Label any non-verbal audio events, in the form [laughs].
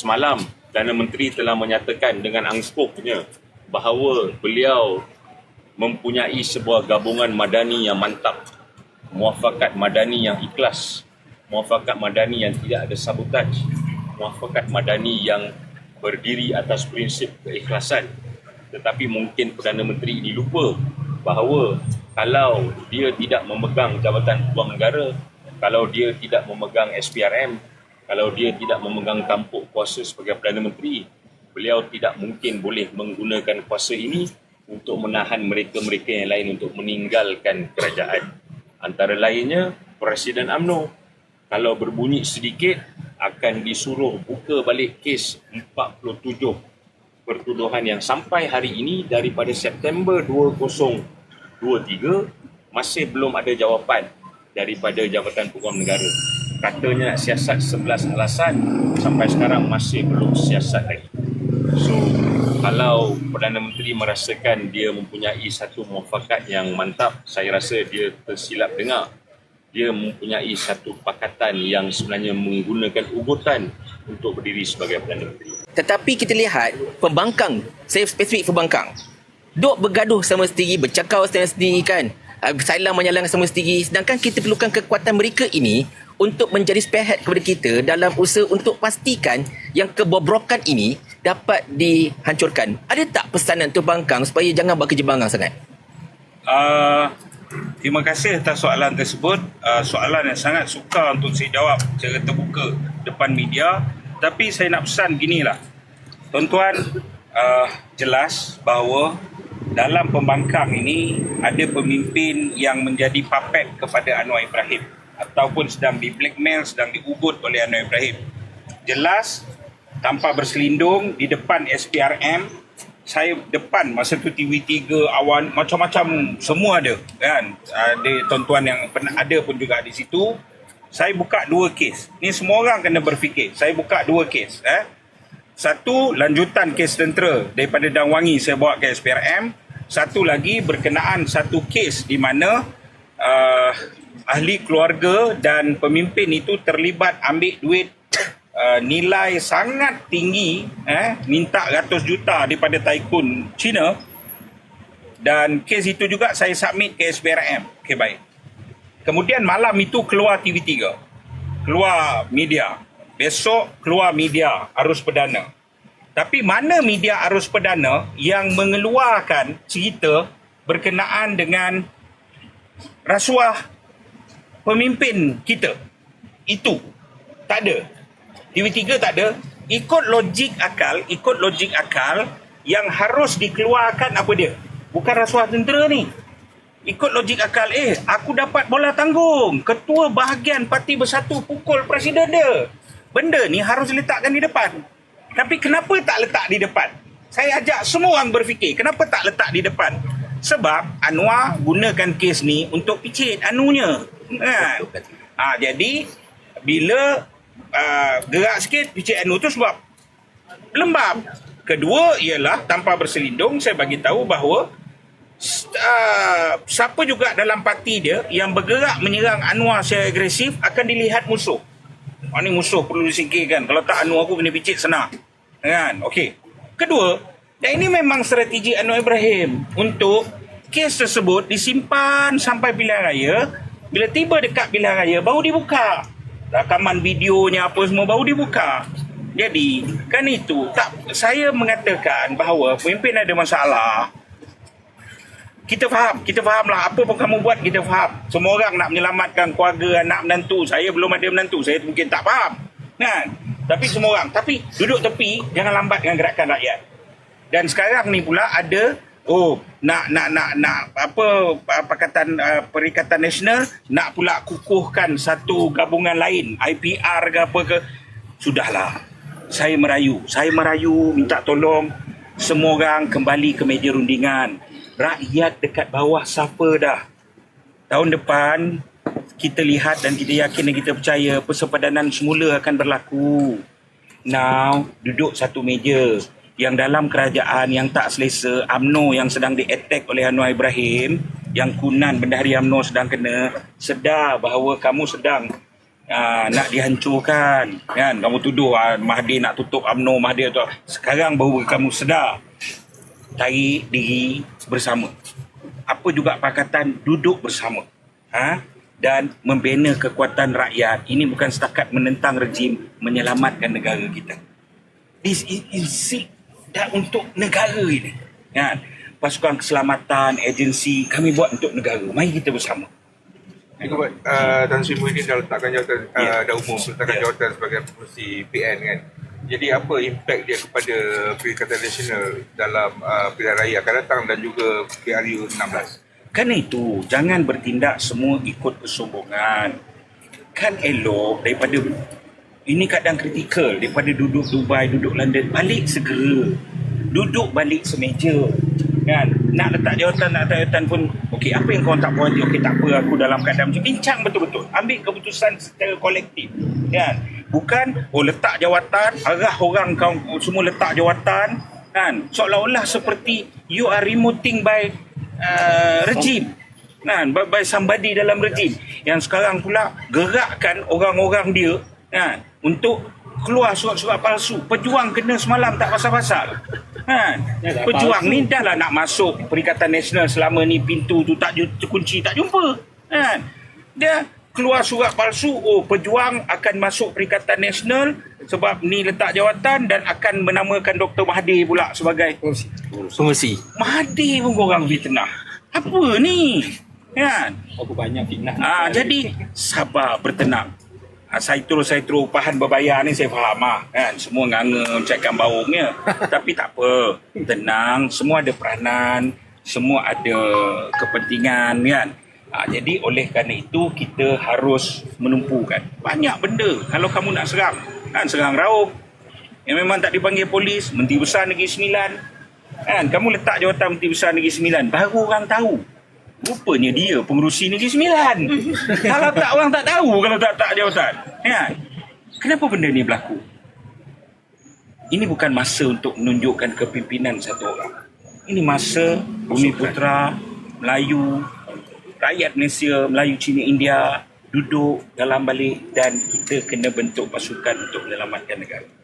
semalam Perdana Menteri telah menyatakan dengan angskupnya bahawa beliau mempunyai sebuah gabungan madani yang mantap, muafakat madani yang ikhlas, muafakat madani yang tidak ada sabotaj, muafakat madani yang berdiri atas prinsip keikhlasan. Tetapi mungkin Perdana Menteri ini lupa bahawa kalau dia tidak memegang jabatan peguam negara, kalau dia tidak memegang SPRM, kalau dia tidak memegang tampuk kuasa sebagai Perdana Menteri, beliau tidak mungkin boleh menggunakan kuasa ini untuk menahan mereka-mereka yang lain untuk meninggalkan kerajaan. Antara lainnya Presiden AMNO kalau berbunyi sedikit akan disuruh buka balik kes 47 pertuduhan yang sampai hari ini daripada September 2023 masih belum ada jawapan daripada Jabatan Peguam Negara. Katanya nak siasat 11 alasan sampai sekarang masih belum siasat lagi. So kalau Perdana Menteri merasakan dia mempunyai satu muafakat yang mantap, saya rasa dia tersilap dengar. Dia mempunyai satu pakatan yang sebenarnya menggunakan ugutan untuk berdiri sebagai Perdana Menteri. Tetapi kita lihat pembangkang, saya spesifik pembangkang. Duk bergaduh sama sendiri, bercakap sama sendiri kan. Uh, Salam menyalahkan sama sendiri. Sedangkan kita perlukan kekuatan mereka ini untuk menjadi spearhead kepada kita dalam usaha untuk pastikan yang kebobrokan ini dapat dihancurkan. Ada tak pesanan tu bangkang supaya jangan buat kerja bangkang sangat? Uh, terima kasih atas soalan tersebut. Uh, soalan yang sangat sukar untuk saya jawab secara terbuka depan media. Tapi saya nak pesan beginilah. Tuan-tuan, uh, jelas bahawa dalam pembangkang ini ada pemimpin yang menjadi puppet kepada Anwar Ibrahim ataupun sedang di blackmail, sedang diugut oleh Anwar Ibrahim. Jelas tanpa berselindung di depan SPRM saya depan masa tu TV3 awan macam-macam semua ada kan? Ada tuan-tuan yang pernah ada pun juga di situ. Saya buka dua kes. Ni semua orang kena berfikir saya buka dua kes eh? Satu lanjutan kes tentera daripada Dangwangi saya bawa ke SPRM satu lagi berkenaan satu kes di mana uh, ahli keluarga dan pemimpin itu terlibat ambil duit uh, nilai sangat tinggi eh minta ratus juta daripada tycoon China dan kes itu juga saya submit ke SPRM. Okey baik. Kemudian malam itu keluar TV3. Keluar media. Besok keluar media arus perdana. Tapi mana media arus perdana yang mengeluarkan cerita berkenaan dengan rasuah pemimpin kita? Itu tak ada. TV3 tak ada. Ikut logik akal, ikut logik akal yang harus dikeluarkan apa dia? Bukan rasuah tentera ni. Ikut logik akal, eh aku dapat bola tanggung. Ketua bahagian parti bersatu pukul presiden dia. Benda ni harus letakkan di depan. Tapi kenapa tak letak di depan? Saya ajak semua orang berfikir, kenapa tak letak di depan? Sebab Anwar gunakan kes ni untuk picit anunya. Kan? Ha, jadi bila uh, gerak sikit picit anu tu sebab lembab. Kedua ialah tanpa berselindung saya bagi tahu bahawa uh, siapa juga dalam parti dia yang bergerak menyerang Anwar secara agresif akan dilihat musuh. Oh, ni musuh perlu disingkirkan. Kalau tak Anwar aku kena picit senang. Kan? Okey. Kedua, dan ini memang strategi Anwar Ibrahim untuk kes tersebut disimpan sampai pilihan raya. Bila tiba dekat pilihan raya, baru dibuka rakaman videonya apa semua baru dibuka. Jadi kan itu tak saya mengatakan bahawa pemimpin ada masalah. Kita faham, kita faham lah apa pun kamu buat kita faham. Semua orang nak menyelamatkan keluarga anak menantu. Saya belum ada menantu, saya mungkin tak faham. Kan? Tapi semua orang, tapi duduk tepi jangan lambat dengan gerakan rakyat. Dan sekarang ni pula ada oh nak nak nak nak apa pakatan uh, perikatan nasional nak pula kukuhkan satu gabungan lain IPR ke apa ke. Sudahlah. Saya merayu. Saya merayu minta tolong. Semua orang kembali ke meja rundingan. Rakyat dekat bawah siapa dah? Tahun depan kita lihat dan kita yakin dan kita percaya persepadanan semula akan berlaku. Now duduk satu meja yang dalam kerajaan yang tak selesa AMNO yang sedang di-attack oleh Anwar Ibrahim yang kunan bendahari AMNO sedang kena sedar bahawa kamu sedang uh, nak dihancurkan kan? Kamu tuduh uh, Mahathir nak tutup UMNO Mahathir tu sekarang baru kamu sedar tarik diri bersama. Apa juga pakatan duduk bersama ha? Dan membina kekuatan rakyat. Ini bukan setakat menentang rejim menyelamatkan negara kita. This is insik dan untuk negara ini kan pasukan keselamatan agensi kami buat untuk negara mari kita bersama Itu buat uh, Tan Sri Muhyiddin dah letakkan jawatan uh, Ya. dah umum letakkan Ya. jawatan sebagai pengurusi PN kan. Jadi apa impak dia kepada Perikatan Nasional dalam uh, pilihan raya akan datang dan juga PRU 16? Kan itu, jangan bertindak semua ikut kesombongan. Kan elok daripada ini keadaan kritikal daripada duduk Dubai, duduk London, balik segera. Duduk balik semeja. Kan? Nak letak jawatan, nak letak jawatan pun okey, apa yang kau tak puas hati? Okey, tak apa aku dalam keadaan macam bincang betul-betul. Ambil keputusan secara kolektif. Kan? Bukan oh letak jawatan, arah orang kau semua letak jawatan kan seolah-olah seperti you are remoting by uh, regime kan by, by somebody dalam regime yang sekarang pula gerakkan orang-orang dia kan untuk keluar surat-surat palsu pejuang kena semalam tak pasal-pasal kan pejuang ni dah lah nak masuk Perikatan Nasional selama ni pintu tu tak terkunci tak jumpa kan dia keluar surat palsu oh pejuang akan masuk Perikatan Nasional sebab ni letak jawatan dan akan menamakan Dr. Mahathir pula sebagai Pengurusi. Mahathir pun korang fitnah. Apa ni? Kan? Aku banyak fitnah. Ah, jadi sabar bertenang. Ah, saya terus saya terus upahan berbayar ni saya faham lah kan semua nganga mencaikan baungnya [laughs] tapi tak apa. Tenang semua ada peranan semua ada kepentingan kan? Ah, jadi oleh kerana itu kita harus menumpukan. Banyak benda kalau kamu nak serang. Kan serang Rauf yang memang tak dipanggil polis Menteri Besar Negeri Sembilan. Kan kamu letak jawatan Menteri Besar Negeri Sembilan baru orang tahu Rupanya dia pengurusi Negeri Sembilan. [laughs] kalau tak orang tak tahu kalau tak tak jawatan. Ya. Kenapa benda ni berlaku? Ini bukan masa untuk menunjukkan kepimpinan satu orang. Ini masa Bumi Putra, Melayu, rakyat Malaysia, Melayu Cina India duduk dalam balik dan kita kena bentuk pasukan untuk menyelamatkan negara.